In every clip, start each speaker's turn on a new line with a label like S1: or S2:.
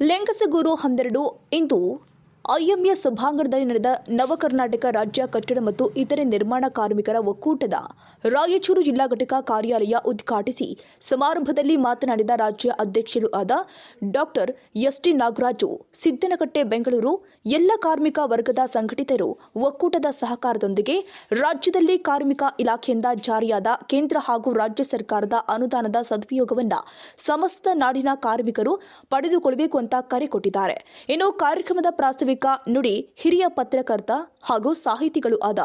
S1: ಲೆಂಗಸಗೂರು ಹನ್ನೆರಡು ಇಂದು ಐಎಂಎ ಸಭಾಂಗಣದಲ್ಲಿ ನಡೆದ ನವ ಕರ್ನಾಟಕ ರಾಜ್ಯ ಕಟ್ಟಡ ಮತ್ತು ಇತರೆ ನಿರ್ಮಾಣ ಕಾರ್ಮಿಕರ ಒಕ್ಕೂಟದ ರಾಯಚೂರು ಜಿಲ್ಲಾ ಘಟಕ ಕಾರ್ಯಾಲಯ ಉದ್ಘಾಟಿಸಿ ಸಮಾರಂಭದಲ್ಲಿ ಮಾತನಾಡಿದ ರಾಜ್ಯ ಅಧ್ಯಕ್ಷರು ಆದ doctor S T Nagaraju, Siddanakatte, Bengaluru ಎಲ್ಲ ಕಾರ್ಮಿಕ ವರ್ಗದ ಸಂಘಟಿತರು ಒಕ್ಕೂಟದ ಸಹಕಾರದೊಂದಿಗೆ ರಾಜ್ಯದಲ್ಲಿ ಕಾರ್ಮಿಕ ಇಲಾಖೆಯಿಂದ ಜಾರಿಯಾದ ಕೇಂದ್ರ ಹಾಗೂ ರಾಜ್ಯ ಸರ್ಕಾರದ ಅನುದಾನದ ಸದುಪಯೋಗವನ್ನು ಸಮಸ್ತ ನಾಡಿನ ಕಾರ್ಮಿಕರು ಪಡೆದುಕೊಳ್ಳಬೇಕು ಅಂತ ಕರೆ ಕೊಟ್ಟಿದ್ದಾರೆ. ಇನ್ನು ಕಾರ್ಯಕ್ರಮದ ಪ್ರಾಸ್ತಾವಿಕ ನುಡಿ ಹಿರಿಯ ಪತ್ರಕರ್ತ ಹಾಗೂ ಸಾಹಿತಿಗಳು ಆದ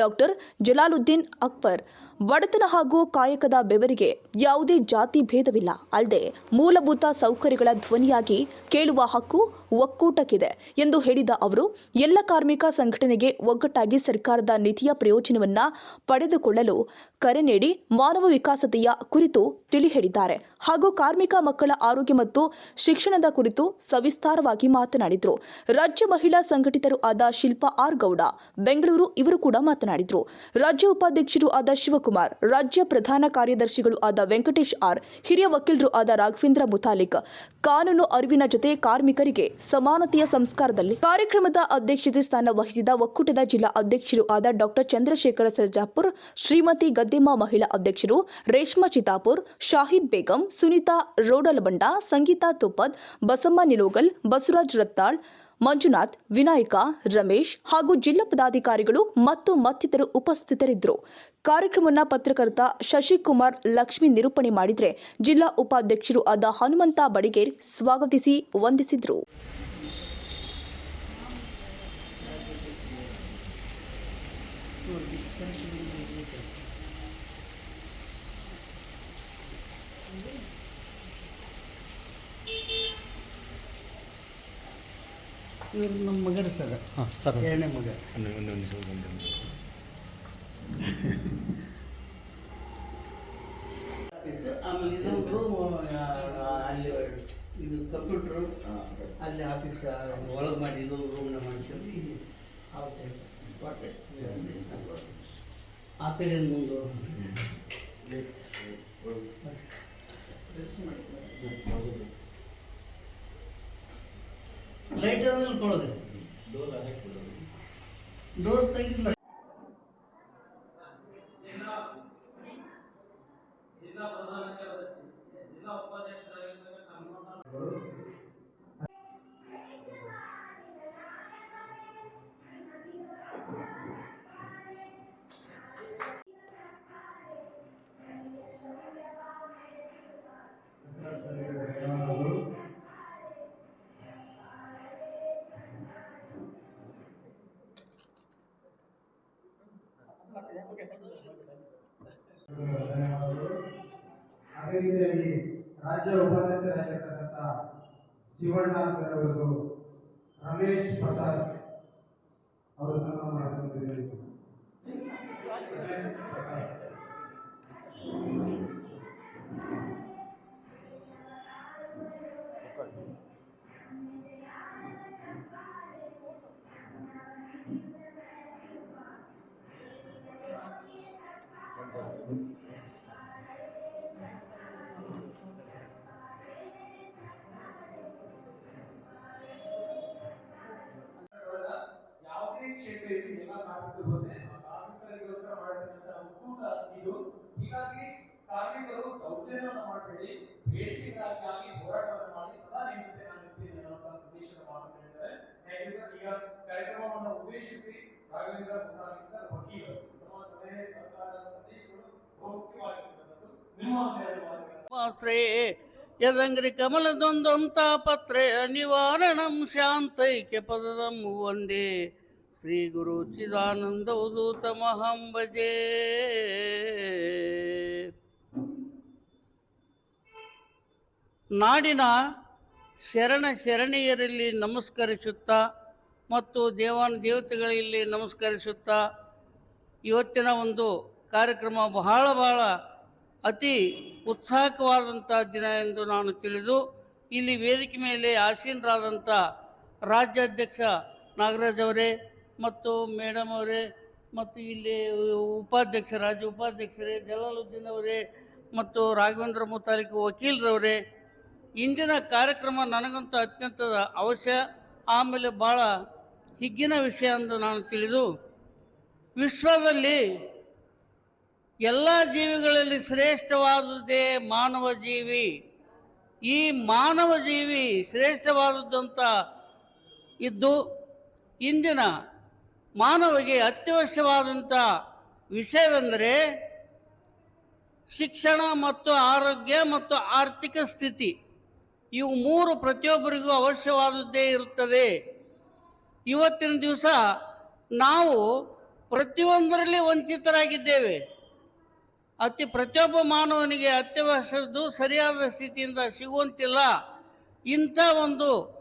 S1: ಡಾಕ್ಟರ್ ಜಲಾಲುದ್ದೀನ್ ಅಕ್ಬರ್. ಬಡತನ ಹಾಗೂ ಕಾಯಕದ ಬೆವರಿಗೆ ಯಾವುದೇ ಜಾತಿ ಭೇದವಿಲ್ಲ. ಅಲ್ಲದೆ ಮೂಲಭೂತ ಸೌಕರ್ಯಗಳ ಧ್ವನಿಯಾಗಿ ಕೇಳುವ ಹಕ್ಕು ಒಕ್ಕೂಟಕ್ಕಿದೆ ಎಂದು ಹೇಳಿದ ಅವರು, ಎಲ್ಲ ಕಾರ್ಮಿಕ ಸಂಘಟನೆಗೆ ಒಗ್ಗಟ್ಟಾಗಿ ಸರ್ಕಾರದ ನಿಧಿಯ ಪ್ರಯೋಜನವನ್ನ ಪಡೆದುಕೊಳ್ಳಲು ಕರೆ ನೀಡಿ ಮಾನವ ವಿಕಾಸತೆಯ ಕುರಿತು ತಿಳಿ ಹೇಳಿದ್ದಾರೆ ಹಾಗೂ ಕಾರ್ಮಿಕ ಮಕ್ಕಳ ಆರೋಗ್ಯ ಮತ್ತು ಶಿಕ್ಷಣದ ಕುರಿತು ಸವಿಸ್ತಾರವಾಗಿ ಮಾತನಾಡಿದರು. ರಾಜ್ಯ ಮಹಿಳಾ ಸಂಘಟಿತರು ಆದ ಶಿಲ್ಪಾ ಆರ್ ಗೌಡ ಬೆಂಗಳೂರು ಇವರು ಕೂಡ ಮಾತನಾಡಿದರು. ರಾಜ್ಯ ಉಪಾಧ್ಯಕ್ಷರು ಆದ ಶಿವಕುಮಾರ್ ರಾಜ್ಯ ಪ್ರಧಾನ ಕಾರ್ಯದರ್ಶಿಗಳು ಆದ ವೆಂಕಟೇಶ್ ಆರ್, ಹಿರಿಯ ವಕೀಲರು ಆದ ರಾಘವೇಂದ್ರ ಮುತಾಲಿಕ್ ಕಾನೂನು ಅರಿವಿನ ಜೊತೆ ಕಾರ್ಮಿಕರಿಗೆ ಸಮಾನತೆಯ ಸಂಸ್ಕಾರದಲ್ಲಿ ಕಾರ್ಯಕ್ರಮದ ಅಧ್ಯಕ್ಷತೆ ಸ್ಥಾನ ವಹಿಸಿದ ಒಕ್ಕೂಟದ ಜಿಲ್ಲಾ ಅಧ್ಯಕ್ಷರು ಆದ ಡಾಕ್ಟರ್ ಚಂದ್ರಶೇಖರ ಸರ್ಜಾಪುರ್, ಶ್ರೀಮತಿ ಗದ್ದೆಮ್ಮ ಮಹಿಳಾ ಅಧ್ಯಕ್ಷರು ರೇಷ್ಮಾ ಚಿತಾಪುರ್, ಶಾಹಿದ್ ಬೇಗಂ, ಸುನೀತಾ ರೋಡಲಬಂಡ, ಸಂಗೀತಾ ತುಪ್ಪದ್, ಬಸಮ್ಮ ನಿಲೋಗಲ್, ಬಸವರಾಜ್ ರತ್ತಾಳ್ ಮಂಜುನಾಥ್, ವಿನಾಯಕ, ರಮೇಶ್ ಹಾಗೂ ಜಿಲ್ಲಾ ಪದಾಧಿಕಾರಿಗಳು ಮತ್ತು ಮತ್ತಿತರರು ಉಪಸ್ಥಿತರಿದ್ದರು. ಕಾರ್ಯಕ್ರಮವನ್ನು ಪತ್ರಕರ್ತ ಶಶಿಕುಮಾರ್ ಲಕ್ಷ್ಮಿ ನಿರೂಪಣೆ ಮಾಡಿದರೆ ಜಿಲ್ಲಾ ಉಪಾಧ್ಯಕ್ಷರು ಆದ ಹನುಮಂತ ಬಡಿಗೇರ್ ಸ್ವಾಗತಿಸಿ ವಂದಿಸಿದರು.
S2: ಇವ್ರು ನಮ್ಮ ಮಗರ ಸರ್
S3: ಹಾಂ ಸರ್
S2: ಎರಡನೇ ಮಗ ಆಮೇಲೆ ಇದೊಂದು ರೂಮ್ ಅಲ್ಲಿ ಇದು ಕಂಪ್ಯೂಟರ್ ಅಲ್ಲಿ ಆಫೀಸ್ ಒಳಗೆ ಮಾಡಿ ಇದೊಂದು ರೂಮ್ನ ಮಾಡ್ಕೊಂಡು ಇಲ್ಲಿ. ಆ ಕಡೆ ಮುಂದೆ ಲೈಟ್ ಅದನ್ನ ಕೊಡೋದು. ಡೋರ್ ತೆಗಿಸ್ಲ
S4: ರೀತಿಯಾಗಿ ರಾಜ್ಯ ಉಪಾಧ್ಯಕ್ಷರಾಗಿರ್ತಕ್ಕಂಥ ಶಿವಣ್ಣ ಸರ್ ಅವರಿಗೂ ರಮೇಶ್ ಪ್ರತಾಪ್ ಅವರು ಸನ್ಮಾನ ಮಾಡ್ತಿದ್ದಾರೆ
S5: ಒಕ್ಕೂಟ ಇದು ಹೀಗಾಗಿ ಕಾರ್ಮಿಕರು ದೌರ್ಜನ್ಯವನ್ನು ಮಾಡಬೇಡಿ ಬೇಡಿಕೆಗಳಿಗಾಗಿ ಹೋರಾಟವನ್ನು ಮಾಡಿ, ಸದಾ ನಿಮ್ಮ ನಾನು ಇರ್ತೀನಿ ಅನ್ನುವಂತಹ ಸಂದೇಶದ ಹೇಳಿದ್ದಾರೆ. ಥ್ಯಾಂಕ್ ಈಗ ಕಾರ್ಯಕ್ರಮವನ್ನು ಉದ್ದೇಶಿಸಿ ರಾಘವೇಂದ್ರ ಮುಖಾಲಿ ಸರ್, ವಕೀಲರು ತಮ್ಮ ಸಲಹೆ ಸರ್ಕಾರದ ಸಂದೇಶಗಳು ಬಹುಮುಖ್ಯವಾಗಿರ್ತಕ್ಕಂಥದ್ದು ನಿಮ್ಮ ಒಂದೆರಡು
S2: ಯದಂಗ್ರಿ ಕಮಲದೊಂದೊಂತ ಪತ್ರೆ ನಿವಾರಣಂ ಶಾಂತೈಕ್ಯ ಪದದಂ ಒಂದೇ. ಶ್ರೀ ಗುರು ಚಿದಾನಂದ ಉದೂತ ಮಹಾಂಬಜೆ ನಾಡಿನ ಶರಣ ಶರಣೆಯರಲ್ಲಿ ನಮಸ್ಕರಿಸುತ್ತಾ ಮತ್ತು ದೇವಾನು ದೇವತೆಗಳಲ್ಲಿ ನಮಸ್ಕರಿಸುತ್ತಾ ಇವತ್ತಿನ ಒಂದು ಕಾರ್ಯಕ್ರಮ ಬಹಳ ಬಹಳ ಅತಿ ಉತ್ಸಾಹಕವಾದಂಥ ದಿನ ಎಂದು ನಾನು ತಿಳಿದು ಇಲ್ಲಿ ವೇದಿಕೆ ಮೇಲೆ ಆಸೀನರಾದಂಥ ರಾಜ್ಯಾಧ್ಯಕ್ಷ ನಾಗರಾಜ್ ಅವರೇ ಮತ್ತು ಮೇಡಮ್ ಅವರೇ ಮತ್ತು ಇಲ್ಲಿ ಉಪಾಧ್ಯಕ್ಷ, ರಾಜ್ಯ ಉಪಾಧ್ಯಕ್ಷರೇ, ಜಲಾಲುದ್ದೀನ್ ಅವರೇ ಮತ್ತು ರಾಘವೇಂದ್ರ ಮುತಾಲಿಕ್ ವಕೀಲರವರೇ, ಇಂದಿನ ಕಾರ್ಯಕ್ರಮ ನನಗಂತೂ ಅತ್ಯಂತ ಅವಶ್ಯ. ಆಮೇಲೆ ಭಾಳ ಹಿಗ್ಗಿನ ವಿಷಯ ಎಂದು ನಾನು ತಿಳಿದು, ವಿಶ್ವದಲ್ಲಿ ಎಲ್ಲ ಜೀವಿಗಳಲ್ಲಿ ಶ್ರೇಷ್ಠವಾದುದೇ ಮಾನವ ಜೀವಿ. ಈ ಮಾನವ ಜೀವಿ ಶ್ರೇಷ್ಠವಾದದ್ದಂತ ಇದ್ದು, ಇಂದಿನ ಮಾನವಿಗೆ ಅತ್ಯವಶ್ಯವಾದಂಥ ವಿಷಯವೆಂದರೆ ಶಿಕ್ಷಣ ಮತ್ತು ಆರೋಗ್ಯ ಮತ್ತು ಆರ್ಥಿಕ ಸ್ಥಿತಿ. ಇವು ಮೂರು ಪ್ರತಿಯೊಬ್ಬರಿಗೂ ಅವಶ್ಯವಾದದ್ದೇ ಇರುತ್ತದೆ. ಇವತ್ತಿನ ದಿವಸ ನಾವು ಪ್ರತಿಯೊಂದರಲ್ಲಿ ವಂಚಿತರಾಗಿದ್ದೇವೆ. ಅತಿ ಪ್ರತಿಯೊಬ್ಬ ಮಾನವನಿಗೆ ಅತ್ಯವಶ್ಯದ್ದು ಸರಿಯಾದ ಸ್ಥಿತಿಯಿಂದ ಸಿಗುವಂತಿಲ್ಲ. ಇಂಥ ಒಂದು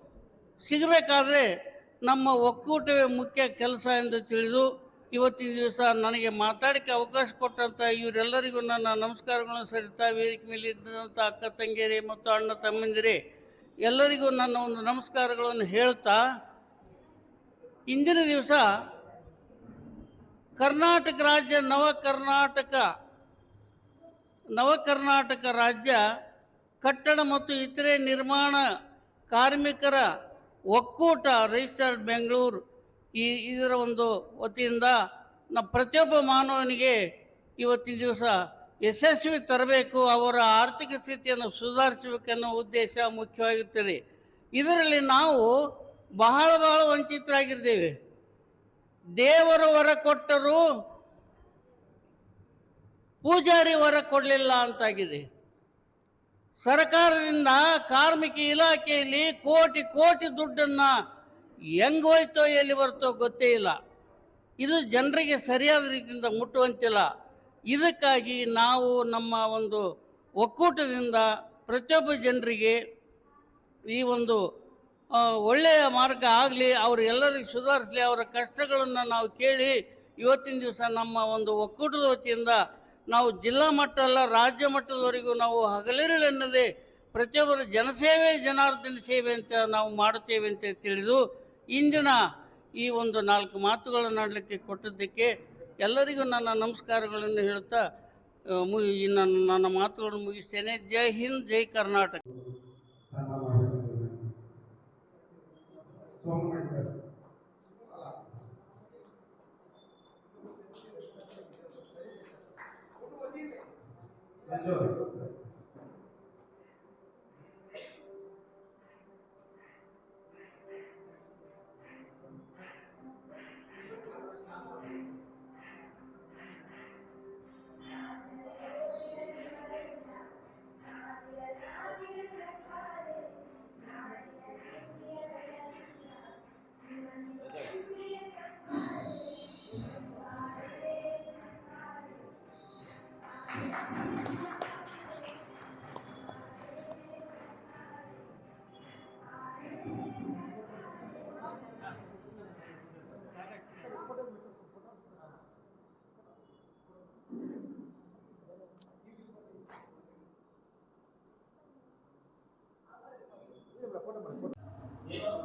S2: ಸಿಗಬೇಕಾದ್ರೆ ನಮ್ಮ ಒಕ್ಕೂಟವೇ ಮುಖ್ಯ ಕೆಲಸ ಎಂದು ತಿಳಿದು ಇವತ್ತಿನ ದಿವಸ ನನಗೆ ಮಾತಾಡಕ್ಕೆ ಅವಕಾಶ ಕೊಟ್ಟಂಥ ಇವರೆಲ್ಲರಿಗೂ ನನ್ನ ನಮಸ್ಕಾರಗಳನ್ನು ಸರಿತಾ ವೇದಿಕೆ ಮೇಲೆ ಇದ್ದಂಥ ಅಕ್ಕ ತಂಗಿಯರಿ ಮತ್ತು ಅಣ್ಣ ತಮ್ಮಂದಿರಿ, ಎಲ್ಲರಿಗೂ ನನ್ನ ಒಂದು ನಮಸ್ಕಾರಗಳನ್ನು ಹೇಳ್ತಾ ಇಂದಿನ ದಿವಸ ಕರ್ನಾಟಕ ರಾಜ್ಯ ನವ ಕರ್ನಾಟಕ ನವ ಕರ್ನಾಟಕ ರಾಜ್ಯ ಕಟ್ಟಡ ಮತ್ತು ಇತರೆ ನಿರ್ಮಾಣ ಕಾರ್ಮಿಕರ ಒಕ್ಕೂಟ ರಿಜಿಸ್ಟರ್ಡ್ ಬೆಂಗಳೂರು ಈ ಇದರ ಒಂದು ವತಿಯಿಂದ ನ ಪ್ರತಿಯೊಬ್ಬ ಮಾನವನಿಗೆ ಇವತ್ತಿನ ದಿವಸ ಯಶಸ್ವಿ ತರಬೇಕು, ಅವರ ಆರ್ಥಿಕ ಸ್ಥಿತಿಯನ್ನು ಸುಧಾರಿಸಬೇಕನ್ನೋ ಉದ್ದೇಶ ಮುಖ್ಯವಾಗಿರ್ತದೆ. ಇದರಲ್ಲಿ ನಾವು ಬಹಳ ಬಹಳ ವಂಚಿತರಾಗಿದ್ದೇವೆ. ದೇವರು ವರ ಕೊಟ್ಟರು ಪೂಜಾರಿ ವರ ಕೊಡಲಿಲ್ಲ ಅಂತಾಗಿದೆ. ಸರ್ಕಾರದಿಂದ ಕಾರ್ಮಿಕ ಇಲಾಖೆಯಲ್ಲಿ ಕೋಟಿ ಕೋಟಿ ದುಡ್ಡನ್ನು ಹೆಂಗ್ ಹೋಯ್ತೋ ಎಲ್ಲಿ ಬರ್ತೋ ಗೊತ್ತೇ ಇಲ್ಲ. ಇದು ಜನರಿಗೆ ಸರಿಯಾದ ರೀತಿಯಿಂದ ಮುಟ್ಟುವಂತಿಲ್ಲ. ಇದಕ್ಕಾಗಿ ನಾವು ನಮ್ಮ ಒಂದು ಒಕ್ಕೂಟದಿಂದ ಪ್ರತಿಯೊಬ್ಬ ಜನರಿಗೆ ಈ ಒಂದು ಒಳ್ಳೆಯ ಮಾರ್ಗ ಆಗಲಿ ಅವರೆಲ್ಲರಿಗೂ ಸುಧಾರಿಸಲಿ, ಅವರ ಕಷ್ಟಗಳನ್ನು ನಾವು ಕೇಳಿ ಇವತ್ತಿನ ದಿವಸ ನಮ್ಮ ಒಂದು ಒಕ್ಕೂಟದ ವತಿಯಿಂದ ನಾವು ಜಿಲ್ಲಾ ಮಟ್ಟ ಅಲ್ಲ, ರಾಜ್ಯ ಮಟ್ಟದವರೆಗೂ ನಾವು ಹಗಲಿರುಳೆನ್ನದೆ ಪ್ರತಿಯೊಬ್ಬರ ಜನಸೇವೆ, ಜನಾರ್ದನ ಸೇವೆ ಅಂತ ನಾವು ಮಾಡುತ್ತೇವೆ ಅಂತ ತಿಳಿದು ಇಂದಿನ ಈ ಒಂದು ನಾಲ್ಕು ಮಾತುಗಳನ್ನು ಆಡಲಿಕ್ಕೆ ಕೊಟ್ಟಿದ್ದಕ್ಕೆ ಎಲ್ಲರಿಗೂ ನನ್ನ ನಮಸ್ಕಾರಗಳನ್ನು ಹೇಳುತ್ತಾ ಮುಗಿ ನನ್ನ ನನ್ನ ಮಾತುಗಳನ್ನು ಮುಗಿಸ್ತೇನೆ. ಜೈ ಹಿಂದ್, ಜೈ ಕರ್ನಾಟಕ.
S4: ಸನ್ಮಾನ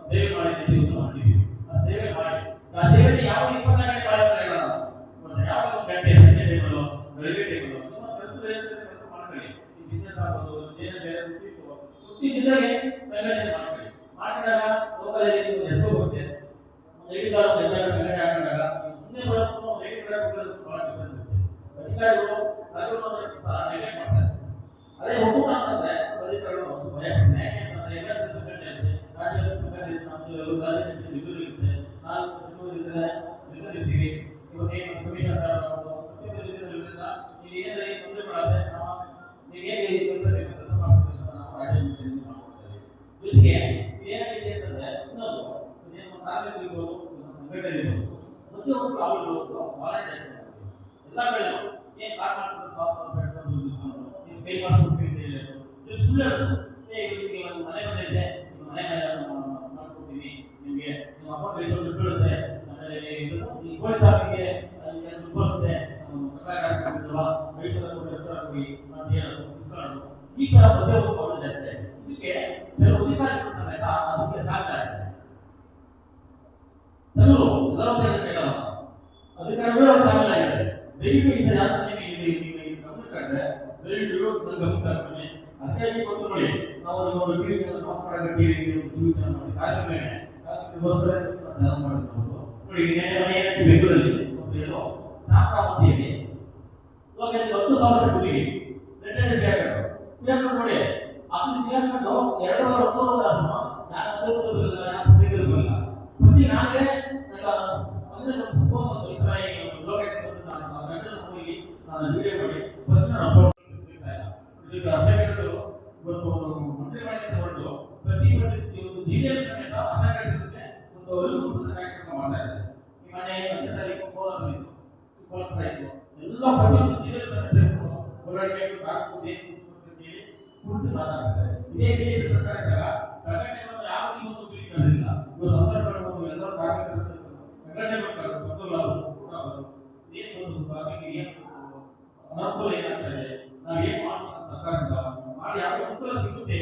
S6: ಸೇವೆ ಮಾಡಿದ್ದೀವಿ ಅಂತ ಮಾಡಿದ್ದೀವಿ ಆ ಸೇವೆ ಮಾಡಿ. ಆ ಸೇವೆಗೆ ಯಾವ ಇಪ್ಪತ್ನಾಲ್ಕು ಮಾಡ್ತಾರೆ ಅದೇ ಅಂತಂದ್ರೆ ಮನೆ ಮನೆ ನಿಮಗೆ ನಿಮ್ಮ ಈ ಪೊಲೀಸ್ ಆಫೀಸ್ಗೆ ಬರುತ್ತೆ ಈ ತರ ದಯವಿಟ್ಟು ಇಂಥ ಜಾತ್ರೆ ನೀವು ಇದು ನೀವು ಇದು ಗಮನ ಕಂಡ್ರೆ ದಯವಿಟ್ಟು ಗಮನ ತಗೊಂಡು ಅದಕ್ಕಾಗಿ ಗೊತ್ತು ನೋಡಿ ನಾವು ಒಂದು ಟಿವಿ ಚಾನಲ್ ಮಕ್ಕಳ ಟಿವಿ ಟಿವಿ ಚಾನಲ್ ಮಾಡಿ ಕಾರ್ಯಕ್ರಮ ಕಾರ್ಯಕ್ರಮಕ್ಕೋಸ್ಕರ ಚಾನಲ್ ಮಾಡಿದ್ರು ನೋಡಿ ಈಗ ನೆನ್ನೆ ಮನೆಯಲ್ಲಿ ಬೆಂಗಳೂರಲ್ಲಿ ಒಂದು ಏನೋ ಸಾಪ್ರಾವತಿಯಲ್ಲಿ ಇವಾಗ ಇದು ಹತ್ತು ಸಾವಿರ ರೂಪಾಯಿ ರಿಟರ್ನ್ ಸೇರ್ಕೊಂಡು ಸೇರ್ಕೊಂಡು ನೋಡಿ ಅದನ್ನ ಸೇರ್ಕೊಂಡು ಎರಡು ವಾರ ಮೂರು ವಾರ ಆದ್ರೂ ಯಾರು ಅದೇ ಬರಲಿಲ್ಲ ಯಾರು ಬರಲಿಲ್ಲ ಪ್ರತಿ ನಾಳೆ ನನ್ನ ಅಂದ್ರೆ ನಮ್ಮ ಫೋನ್ ಎಲ್ಲ ಕುರಿತು ಮಾತಾಡ್ತಾರೆ. ಇದೇ ಬಿಜೆಪಿ ಸರ್ಕಾರ ಇದ್ದಾಗ ಸಂಘಟನೆಗಳನ್ನು ಯಾವ ಒಂದು ಬೀಳಿಲ್ಲ ಇವರು ಸಂಘಟನೆಗಳು ಎಲ್ಲ ಕಾರ್ಮಿಕರು ಸಂಘಟನೆಗಳು ಕೂಡ ಏನು ಒಂದು ಭಾಗಕ್ಕೆ ಏನು ಅನುಕೂಲ ಏನಾಗ್ತದೆ ನಾವು ಏನ್ ಮಾಡ್ಬೇಕು ಸರ್ಕಾರದಿಂದ ಮಾಡಿ ಯಾವ ಅನುಕೂಲ ಸಿಗುತ್ತೆ.